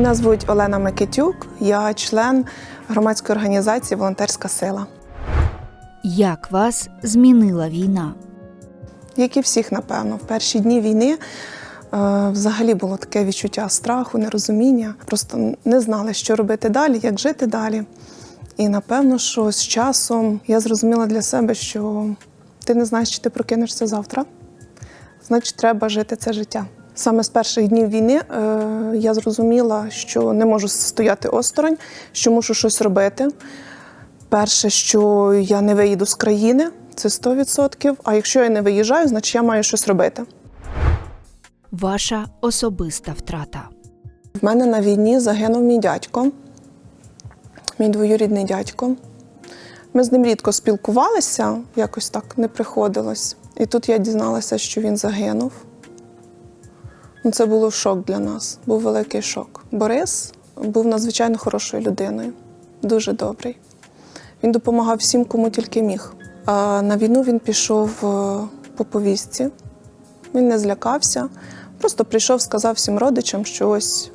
Мене звуть Олена Микитюк, я член громадської організації Волонтерська сила. Як вас змінила війна? Як і всіх, напевно, в перші дні війни е, взагалі було таке відчуття страху, нерозуміння. Просто не знали, що робити далі, як жити далі. І напевно, що з часом я зрозуміла для себе, що ти не знаєш, чи ти прокинешся завтра. Значить, треба жити це життя. Саме з перших днів війни е, я зрозуміла, що не можу стояти осторонь, що мушу щось робити. Перше, що я не виїду з країни, це 100%. А якщо я не виїжджаю, значить я маю щось робити. Ваша особиста втрата. В мене на війні загинув мій дядько, мій двоюрідний дядько. Ми з ним рідко спілкувалися, якось так не приходилось. І тут я дізналася, що він загинув. Ну, Це було шок для нас, був великий шок. Борис був надзвичайно хорошою людиною, дуже добрий. Він допомагав всім, кому тільки міг. А на війну він пішов е, по повістці. Він не злякався, просто прийшов, сказав всім родичам, що ось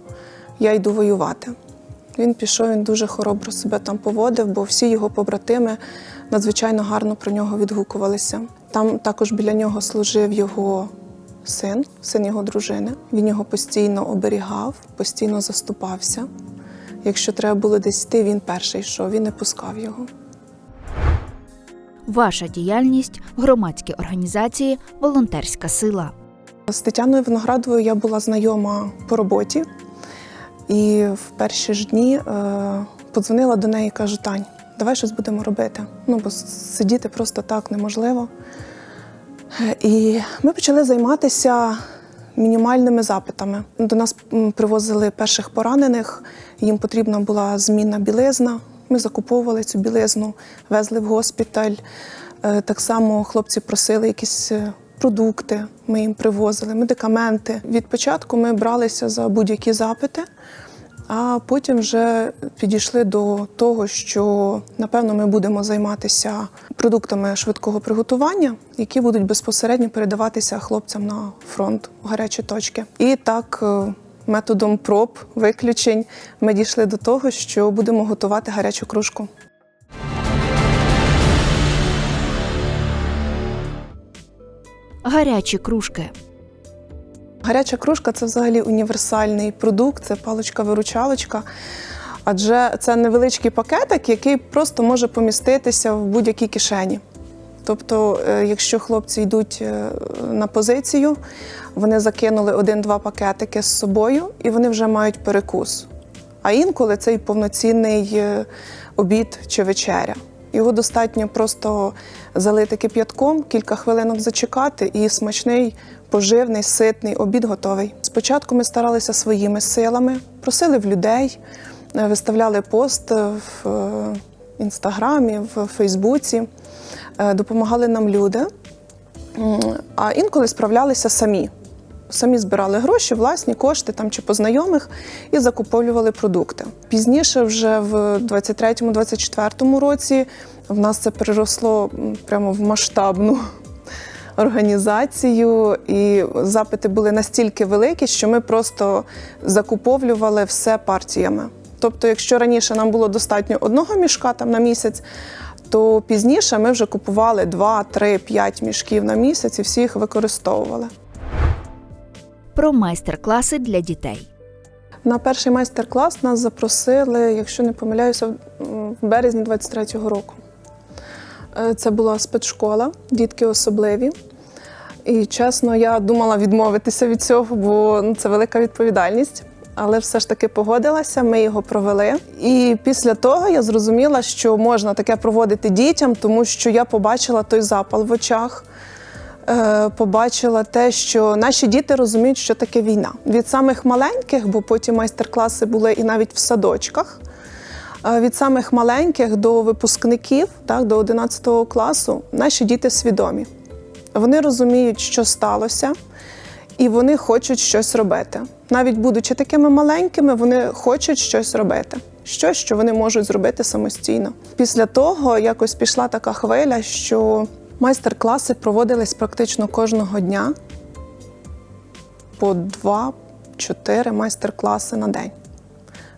я йду воювати. Він пішов, він дуже хоробро себе там поводив, бо всі його побратими надзвичайно гарно про нього відгукувалися. Там також біля нього служив його син, син його дружини. Він його постійно оберігав, постійно заступався. Якщо треба було десь йти, він перший йшов, він не пускав його. Ваша діяльність в громадській організації Волонтерська сила. З Тетяною Виноградовою я була знайома по роботі, і в перші ж дні е, подзвонила до неї і кажу: Тань, давай щось будемо робити. Ну, бо сидіти просто так неможливо. І ми почали займатися мінімальними запитами. До нас привозили перших поранених, їм потрібна була змінна білизна. Ми закуповували цю білизну, везли в госпіталь. Е, Так само хлопці просили якісь е, продукти, ми їм привозили, медикаменти. Від початку ми бралися за будь-які запити, а потім вже підійшли до того, що напевно ми будемо займатися продуктами швидкого приготування, які будуть безпосередньо передаватися хлопцям на фронт в гарячі точки. І так. е, Методом проб, виключень ми дійшли до того, що будемо готувати гарячу кружку. Гарячі кружки. Гаряча кружка це взагалі універсальний продукт, це паличка-виручалочка. Адже це невеличкий пакетик, який просто може поміститися в будь-якій кишені. Тобто, е, якщо хлопці йдуть е, на позицію, вони закинули один-два пакетики з собою і вони вже мають перекус. А інколи це і повноцінний е, обід чи вечеря. Його достатньо просто залити кип'ятком, кілька хвилинок зачекати, і смачний, поживний, ситний обід готовий. Спочатку ми старалися своїми силами, просили в людей, е, виставляли пост в е, інстаграмі, в Фейсбуці, Е, допомагали нам люди, а інколи справлялися самі. Самі збирали гроші, власні кошти там чи по знайомих і закуповували продукти. Пізніше, вже в 23-24 році, в нас це переросло прямо в масштабну організацію, і запити були настільки великі, що ми просто закуповували все партіями. Тобто, якщо раніше нам було достатньо одного мішка там на місяць, то пізніше ми вже купували 2, 3, 5 мішків на місяць і всі їх використовували. Про майстер-класи для дітей. На перший майстер-клас нас запросили, якщо не помиляюся, в березні 23-го року. Е, Це була спецшкола, дітки особливі. І чесно, я думала відмовитися від цього, бо ну, це велика відповідальність. Але все ж таки погодилася, ми його провели. І після того я зрозуміла, що можна таке проводити дітям, тому що я побачила той запал в очах. Е, побачила те, що наші діти розуміють, що таке війна. Від самих маленьких, бо потім майстер-класи були і навіть в садочках. е, Від самих маленьких до випускників, так, до 11 класу, наші діти свідомі. Вони розуміють, що сталося, і вони хочуть щось робити. Навіть будучи такими маленькими, вони хочуть щось робити. Щось, що вони можуть зробити самостійно. Після того якось пішла така хвиля, що майстер-класи проводились практично кожного дня по два-чотири майстер-класи на день.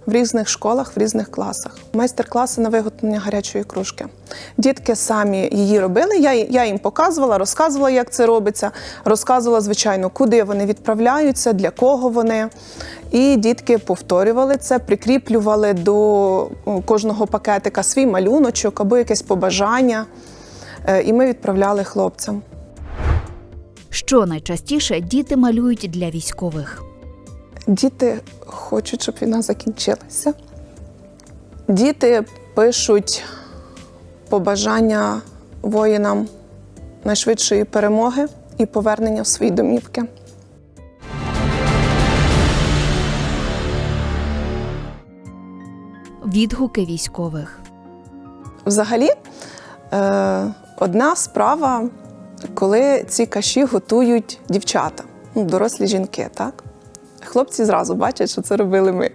в різних школах, в різних класах. Майстер-класи на виготовлення гарячої кружки. Дітки самі її робили. Я, я їм показувала, розказувала, як це робиться. Розказувала, звичайно, куди вони відправляються, для кого вони. І дітки повторювали це, прикріплювали до кожного пакетика свій малюночок або якесь побажання. Е, І ми відправляли хлопцям. Що найчастіше діти малюють для військових? Діти хочуть, щоб війна закінчилася. Діти пишуть побажання воїнам найшвидшої перемоги і повернення в свої домівки. Відгуки військових. Взагалі, е, одна справа, коли ці каші готують дівчата, ну, дорослі жінки, так? Хлопці зразу бачать, що це робили ми.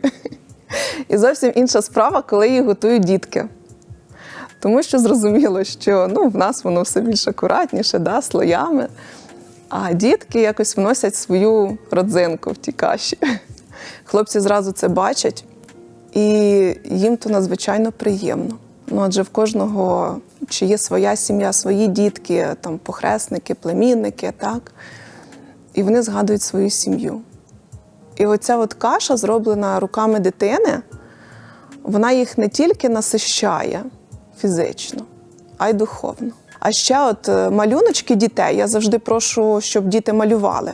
І зовсім інша справа, коли їх готують дітки. Тому що зрозуміло, що ну, в нас воно все більш акуратніше, да, слоями. А дітки якось вносять свою родзинку в ті каші. Хлопці зразу це бачать, і їм то надзвичайно приємно. Ну, адже в кожного чи є своя сім'я, свої дітки, там похресники, племінники, так? І вони згадують свою сім'ю. І оця от каша, зроблена руками дитини, вона їх не тільки насищає фізично, а й духовно. А ще от е, малюночки дітей, я завжди прошу, щоб діти малювали.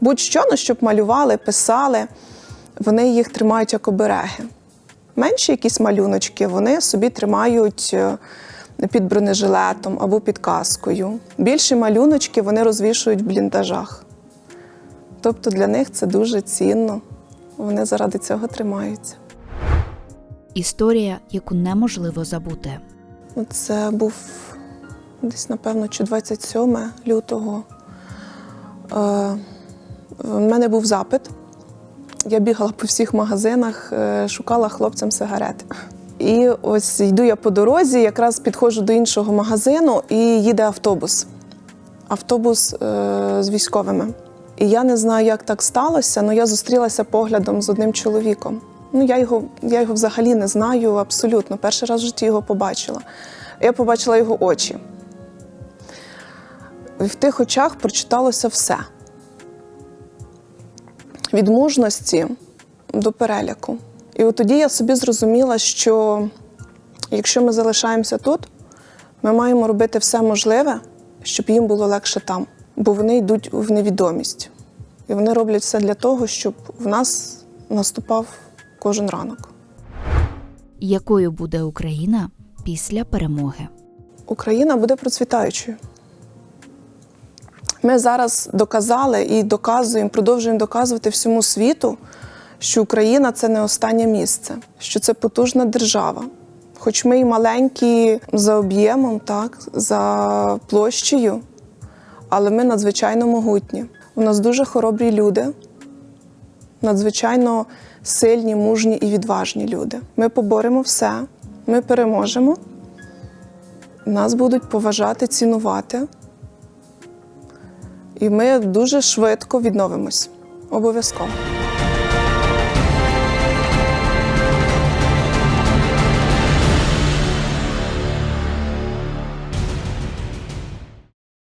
Будь-що, ну, щоб малювали, писали, вони їх тримають як обереги. Менші якісь малюночки вони собі тримають е, під бронежилетом або під каскою. Більші малюночки вони розвішують в бліндажах. Тобто для них це дуже цінно. Вони заради цього тримаються. Історія, яку неможливо забути. Ну, Це був десь, напевно, чи 27 лютого. Е, в мене був запит. Я бігала по всіх магазинах, е, шукала хлопцям сигарети. І ось йду я по дорозі, якраз підходжу до іншого магазину і їде автобус. Автобус е, з військовими. І я не знаю, як так сталося, але я зустрілася поглядом з одним чоловіком. Ну, я його, я його взагалі не знаю абсолютно. Перший раз в житті його побачила. Я побачила його очі. І в тих очах прочиталося все: від мужності до переляку. І от тоді я собі зрозуміла, що якщо ми залишаємося тут, ми маємо робити все можливе, щоб їм було легше там, бо вони йдуть в невідомість. І вони роблять все для того, щоб в нас наступав кожен ранок. Якою буде Україна після перемоги? Україна буде процвітаючою. Ми зараз доказали і доказуємо, продовжуємо доказувати всьому світу, що Україна це не останнє місце, що це потужна держава. Хоч ми і маленькі за об'ємом, так, за площею, але ми надзвичайно могутні. У нас дуже хоробрі люди, надзвичайно сильні, мужні і відважні люди. Ми поборемо все, ми переможемо. Нас будуть поважати, цінувати. І ми дуже швидко відновимось. Обов'язково.